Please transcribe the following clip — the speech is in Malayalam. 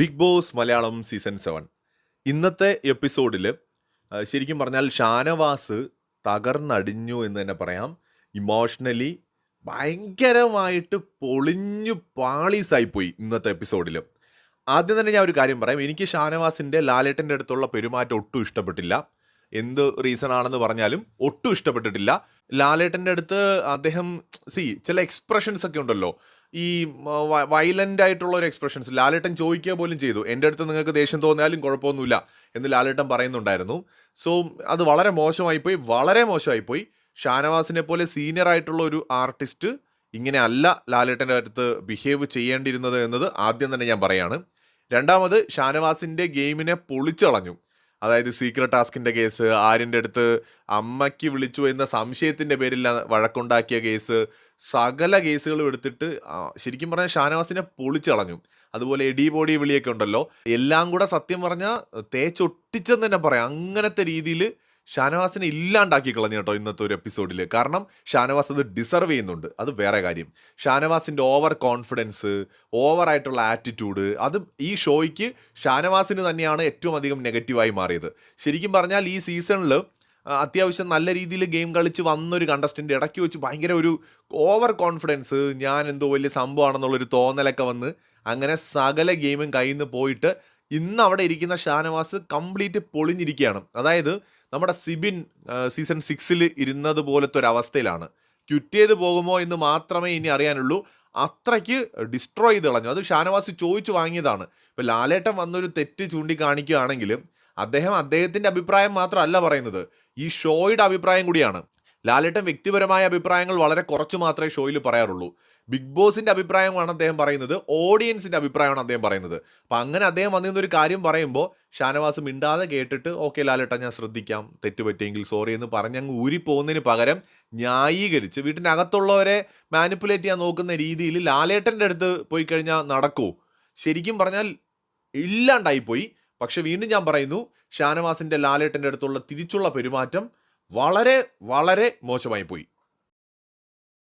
Big Boss Malayalam season seven. ഇന്നത്തെ എപ്പിസോഡിൽ ശരിക്കും പറഞ്ഞാൽ ഷാനവാസ് തകർന്നടിഞ്ഞു എന്ന് തന്നെ പറയാം. ഇമോഷണലി ഭയങ്കരമായിട്ട് പൊളിഞ്ഞു പാളീസായിപ്പോയി ഇന്നത്തെ എപ്പിസോഡിൽ ആദ്യം തന്നെ ഞാൻ ഒരു കാര്യം പറയാം. എനിക്ക് ഷാനവാസിന്റെ ലാലേട്ടന്റെ അടുത്തുള്ള പെരുമാറ്റം ഒട്ടും ഇഷ്ടപ്പെട്ടില്ല. എന്ത് റീസൺ ആണെന്ന് പറഞ്ഞാലും ഒട്ടും ഇഷ്ടപ്പെട്ടിട്ടില്ല. ലാലേട്ടന്റെ അടുത്ത് അദ്ദേഹം സി ചില എക്സ്പ്രഷൻസ് ഒക്കെ ഉണ്ടല്ലോ. ഈ വയലന്റ് ആയിട്ടുള്ള ഒരു എക്സ്പ്രഷൻസ് ലാലേട്ടൻ ചോദിക്കുക പോലും ചെയ്തു. എന്റെ അടുത്ത് നിങ്ങൾക്ക് ദേഷ്യം തോന്നിയാലും കുഴപ്പമൊന്നുമില്ല എന്ന് ലാലേട്ടൻ പറയുന്നുണ്ടായിരുന്നു. സോ അത് വളരെ മോശമായിപ്പോയി. വളരെ മോശമായിപ്പോയി. ഷാനവാസിനെ പോലെ സീനിയർ ആയിട്ടുള്ള ഒരു ആർട്ടിസ്റ്റ് ഇങ്ങനെ അല്ല ലാലേട്ടന്റെ അടുത്ത് ബിഹേവ് ചെയ്യേണ്ടിയിരുന്നത് എന്നത് ആദ്യം തന്നെ ഞാൻ പറയാണ്. രണ്ടാമത് ഷാനവാസിന്റെ ഗെയിമിനെ പൊളിച്ചളഞ്ഞു. അതായത് സീക്രട്ട് ടാസ്കിന്റെ കേസ് ആര്യന്റെ അടുത്ത് അമ്മയ്ക്ക് വിളിച്ചു എന്ന സംശയത്തിന്റെ പേരിൽ വഴക്കുണ്ടാക്കിയ കേസ് സകല കേസുകളും എടുത്തിട്ട് ശരിക്കും പറഞ്ഞാൽ ഷാനവാസിനെ പൊളിച്ചു കളഞ്ഞു. അതുപോലെ എഡി ബോഡി വിളിയൊക്കെ ഉണ്ടല്ലോ. എല്ലാം കൂടെ സത്യം പറഞ്ഞാൽ തേച്ചൊട്ടിച്ചെന്ന് തന്നെ പറയാം. അങ്ങനത്തെ രീതിയിൽ ഷാനവാസിനെ ഇല്ലാണ്ടാക്കി കളഞ്ഞു കേട്ടോ ഇന്നത്തെ ഒരു എപ്പിസോഡിൽ കാരണം ഷാനവാസ് അത് ഡിസർവ് ചെയ്യുന്നുണ്ട്. അത് വേറെ കാര്യം. ഷാനവാസിന്റെ ഓവർ കോൺഫിഡൻസ് ഓവറായിട്ടുള്ള ആറ്റിറ്റ്യൂഡ് അത് ഈ ഷോയ്ക്ക് ഷാനവാസിന് തന്നെയാണ് ഏറ്റവും അധികം നെഗറ്റീവായി മാറിയത്. ശരിക്കും പറഞ്ഞാൽ ഈ സീസണിൽ അത്യാവശ്യം നല്ല രീതിയിൽ ഗെയിം കളിച്ച് വന്നൊരു കണ്ടസ്റ്റന്റ് ഇടയ്ക്ക് വെച്ച് ഭയങ്കര ഒരു ഓവർ കോൺഫിഡൻസ് ഞാൻ എന്തോ വലിയ സംഭവമാണെന്നുള്ളൊരു തോന്നലൊക്കെ വന്ന് അങ്ങനെ സകല ഗെയിമും കയ്യിൽ നിന്ന് പോയിട്ട് ഇന്ന് അവിടെ ഇരിക്കുന്ന ഷാനവാസ് കംപ്ലീറ്റ് പൊളിഞ്ഞിരിക്കുകയാണ്. അതായത് നമ്മുടെ സിബിൻ സീസൺ സിക്സിൽ ഇരുന്നത് പോലത്തെ ഒരു അവസ്ഥയിലാണ് ക്വിറ്റ് ചെയ്ത് പോകുമോ എന്ന് മാത്രമേ ഇനി അറിയാനുള്ളൂ. അത്രയ്ക്ക് ഡിസ്ട്രോയ് ചെയ്ത് കളഞ്ഞു. അത് ഷാനവാസ് ചോദിച്ചു വാങ്ങിയതാണ്. ഇപ്പം ലാലേട്ടൻ വന്നൊരു തെറ്റ് ചൂണ്ടിക്കാണിക്കുകയാണെങ്കിൽ അദ്ദേഹം അദ്ദേഹത്തിന്റെ അഭിപ്രായം മാത്രമല്ല പറയുന്നത്. ഈ ഷോയുടെ അഭിപ്രായം കൂടിയാണ്. ലാലേട്ടൻ വ്യക്തിപരമായ അഭിപ്രായങ്ങൾ വളരെ കുറച്ച് മാത്രമേ ഷോയിൽ പറയാറുള്ളൂ. ബിഗ് ബോസിന്റെ അഭിപ്രായമാണ് അദ്ദേഹം പറയുന്നത് ഓഡിയൻസിന്റെ അഭിപ്രായമാണ് അദ്ദേഹം പറയുന്നത്. അപ്പം അങ്ങനെ അദ്ദേഹം വന്നിരുന്ന ഒരു കാര്യം പറയുമ്പോൾ ഷാനവാസ് മിണ്ടാതെ കേട്ടിട്ട് ഓക്കെ ലാലേട്ട ഞാൻ ശ്രദ്ധിക്കാം. തെറ്റുപറ്റിയെങ്കിൽ സോറി എന്ന് പറഞ്ഞ് അങ്ങ് ഊരിപ്പോകുന്നതിന് പകരം ന്യായീകരിച്ച് വീട്ടിന്റെ അകത്തുള്ളവരെ മാനിപ്പുലേറ്റ് ചെയ്യാൻ നോക്കുന്ന രീതിയിൽ ലാലേട്ടന്റെ അടുത്ത് പോയി കഴിഞ്ഞാൽ നടക്കൂ. ശരിക്കും പറഞ്ഞാൽ ഇല്ലാണ്ടായിപ്പോയി. പക്ഷെ വീണ്ടും ഞാൻ പറയുന്നു ഷാനവാസിന്റെ ലാലേട്ടന്റെ അടുത്തുള്ള തിരിച്ചുള്ള പെരുമാറ്റം വളരെ വളരെ മോശമായി പോയി.